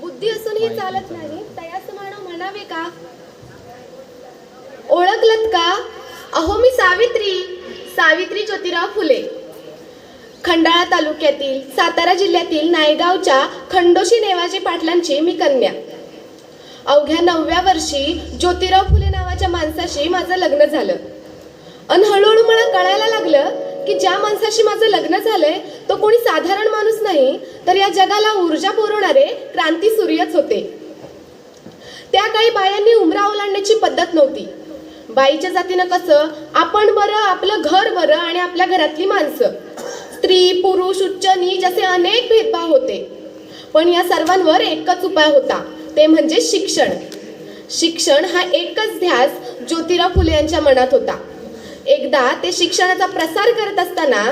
बुद्धी असूनही चालत नाही तयास मानव म्हणावे का ओळखलत का? अहो मी सावित्री सावित्री ज्योतिराव फुले. खंडाळा तालुक्यातील सातारा जिल्ह्यातील नायगावच्या खंडोशी नेवाजी पाटलांची मी कन्या. अवघ्या नवव्या वर्षी ज्योतिराव फुले नावाच्या माणसाशी माझं लग्न झालं. अन हळूहळू मला कळायला लागलं की ज्या माणसाशी माझं लग्न झालंय तो कोणी साधारण माणूस नाही तर या जगाला ऊर्जा पुरवणारे क्रांती सूर्यच होते. त्या काळी बायांनी उमरा ओलांडण्याची पद्धत नव्हती. बाईच्या जातीनं कसं आपण बरं आपलं घर बरं आणि आपल्या घरातली माणसं. स्त्री पुरुष उच्च नीच असे अनेक भेदभाव होते. पण या सर्वांवर एकच उपाय होता ते म्हणजे शिक्षण. शिक्षण हा एकच ध्यास ज्योतिराव फुले यांच्या मनात होता. एकदा ते शिक्षणाचा प्रसार करत असताना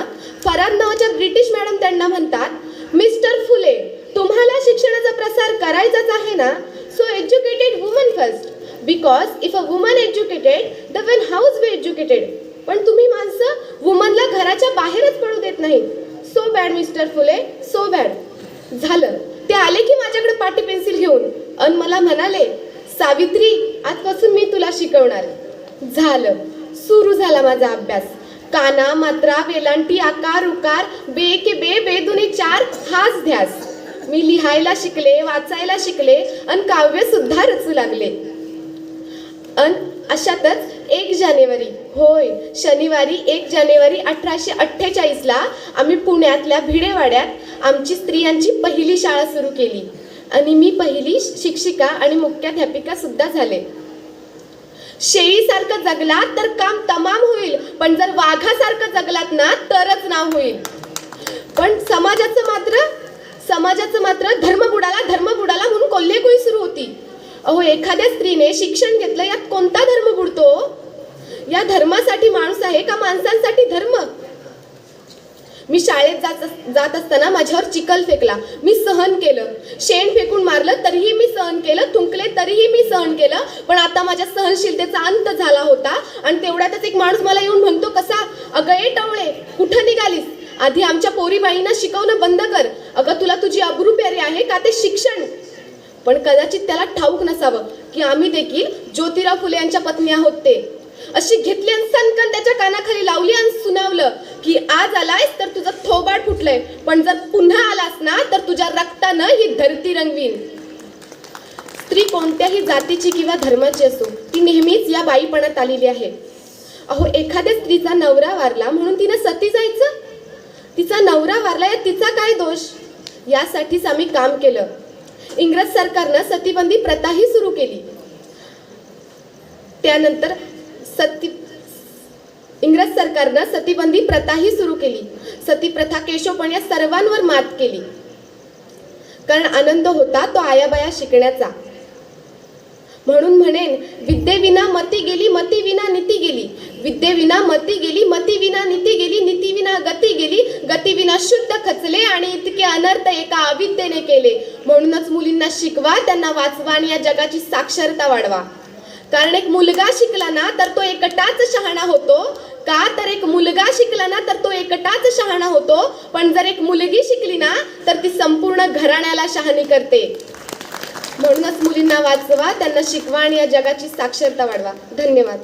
फराद नावाच्या ब्रिटिश मॅडम त्यांना म्हणतात मिस्टर फुले तुम्हाला शिक्षणाचा प्रसार करायचाच आहे ना? So educated woman first because if a woman educated the when house be educated पण तुम्ही माणसं वुमनला घराच्या बाहेरच पडू देत नाही so bad mister Phule so bad झालं. ते आले की माझ्याकडे पाटी पेन्सिल घेऊन. अन मला म्हणाले सावित्री आजपासून मी तुला शिकवणार झालं. सुरू झाला माझा अभ्यास. काना मात्रा वेलांटी आकार उकार बे के बे बेदुनी चार हाच ध्यास. मी लिहायला शिकले वाचायला शिकले अन काव्य सुद्धा रचू लागले. अन अशातच एक जानेवारी होय शनिवारी एक जानेवारी अठराशे अठ्ठेचाळीसला आम्ही पुण्यातल्या भिडेवाड्यात आमची स्त्रियांची पहिली शाळा सुरू केली. आणि मी पहिली शिक्षिका आणि मुख्याध्यापिका सुद्धा झाले. शेळीसारखं जगलात तर काम तमाम होईल पण जर वाघासारखं जगलात ना तरच नाव होईल. पण समाजाचं मात्र समाजाचं मात्र धर्म बुडाला धर्म बुडाला म्हणून कोल्हेकुई सुरू होती. अहो एखाद्या स्त्रीने शिक्षण घेतलं यात कोणता धर्म बुडतो? या धर्मासाठी माणूस आहे का माणसांसाठी धर्म? मी शाळेत जात अस- जात असताना माझ्यावर चिखल फेकला. मी सहन केलं. शेण फेकून मारलं तरीही मी सहन केलं. थुंकले तरीही मी सहन केलं. पण आता माझ्या सहनशीलतेचा अंत झाला होता. आणि तेवढ्यातच एक माणूस मला येऊन म्हणतो कसा? अगं ए टवळे कुठं निघालीस? आधी आमच्या पोरीबाईंना शिकवणं बंद कर. अगं तुला तुझी अब्रू प्यारी आहे का ते शिक्षण? पण कदाचित त्याला ठाऊक नसावं की आम्ही देखील ज्योतिराव फुले यांच्या पत्नी आहोत ते. अशी घेतली आणि सनकन त्याच्या कानाखाली लावली आणि सुनावलं की आज आलायस तर पण जर पुन्हा आलास ना तर तुझ्या रक्तानं ही धरती रंगवीन. स्त्री कोणत्याही जातीची किंवा धर्माची असो ती नेहमीच या बाईपणात आलेली आहे. अहो एखाद्या स्त्रीचा नवरा वारला म्हणून तिनं सती जायचं? तिचा नवरा वारला या तिचा काय दोष? यासाठीच आम्ही काम केलं. इंग्रज सरकारनं सतीबंदी प्रथाही सुरू केली. त्यानंतर सती इंग्रज सरकारनं सतीबंदी प्रथाही सुरू केली. सती प्रथा केशवपण या सर्वांवर मात केली. कारण आनंद होता तो आयाबाया शिकण्याचा. म्हणून म्हणेन विद्येविना मती गेली मती विना नीती गेली. विद्येविना मती गेली मती विना नीती गेली नीती विना गती गेली. गती विना शुद्ध खचले आणि इतके अनर्थ एका अविद्येने केले. म्हणूनच मुलींना शिकवा त्यांना वाचवा आणि या जगाची साक्षरता वाढवा. कारण एक मुलगा शिकला ना तर तो एकटाच शहाणा होतो. का? तर एक मुलगा शिकला ना तर तो एकटाच शहाणा होतो. पण जर एक मुलगी शिकली ना तर ती संपूर्ण घराण्याला शहाणी करते. म्हणूनच मुलींना वाचवा त्यांना शिकवा आणि या जगाची साक्षरता वाढवा. धन्यवाद.